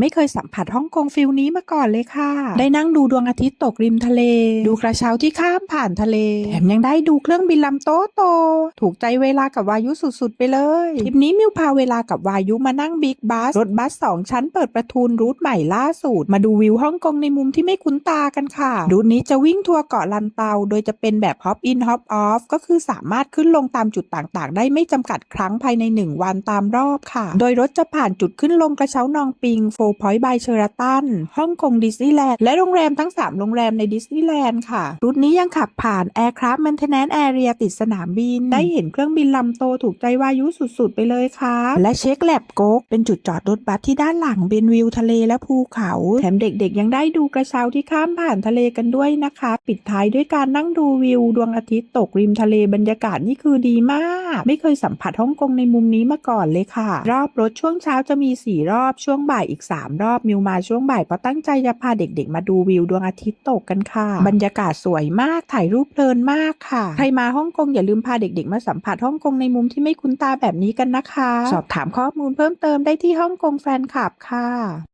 ไม่เคยสัมผัสฮ่องกงฟิลนี้มาก่อนเลยค่ะ ได้นั่งดูดวงอาทิตย์ตกริมทะเล ดูกระเช้าที่ข้ามผ่านทะเล แถมยังได้ดูเครื่องบินลำโตโต ถูกใจเวลากับวายุสุดๆ ไปเลย ทริปนี้มิวพาเวลากับวายุมานั่งบิ๊กบัส รถบัสสองชั้นเปิดประทุนรูทใหม่ล่าสุด มาดูวิวฮ่องกงในมุมที่ไม่คุ้นตากันค่ะ รูทนี้จะวิ่งทัวร์เกาะลันเตา โดยจะเป็นแบบฮอปอินฮอปออฟก็คือสามารถขึ้นลงตามจุดต่างๆ ได้ไม่จำกัดครั้งภายใน 1 วันตามรอบค่ะ โดยรถจะผ่านจุดขึ้นลงกระเช้านองปิงโฟพอยต์บายเชอราตันฮ่องกงดิสนีย์แลนด์และโรงแรมทั้ง 3 โรงแรมในดิสนีย์แลนด์ค่ะรูทนี้ยังขับผ่าน Aircraft Maintenance Area ติดสนามบิน ได้เห็นเครื่องบินลำโตถูกใจวายุสุดๆ ไปเลยค่ะ และเช็คแลบโกกเป็นจุดจอดรถบัสที่ด้านหลังเป็นวิวทะเลและภูเขา แถมเด็กๆ ยังได้ดูกระเช้าที่ข้ามผ่านทะเลกันด้วยนะคะ ปิดท้ายด้วยการนั่งดูวิว ดวงอาทิตย์ตกริมทะเลบรรยากาศนี่คือดีมาก ไม่เคยสัมผัสฮ่องกงในมุมนี้มาก่อนเลยค่ะ รอบรถช่วงเช้าจะมี 4 รอบช่วงบ่ายอีก3 รอบมิวมาช่วงบ่ายเพราะตั้งใจจะพาเด็กๆ มาดูวิวดวงอาทิตย์ตกกันค่ะ บรรยากาศสวยมากถ่ายรูปเพลินมากค่ะ ใครมาฮ่องกงอย่าลืมพาเด็กๆ มาสัมผัสฮ่องกงในมุมที่ไม่คุ้นตาแบบนี้กันนะคะ สอบถามข้อมูลเพิ่มเติมได้ที่ฮ่องกงแฟนคลับค่ะ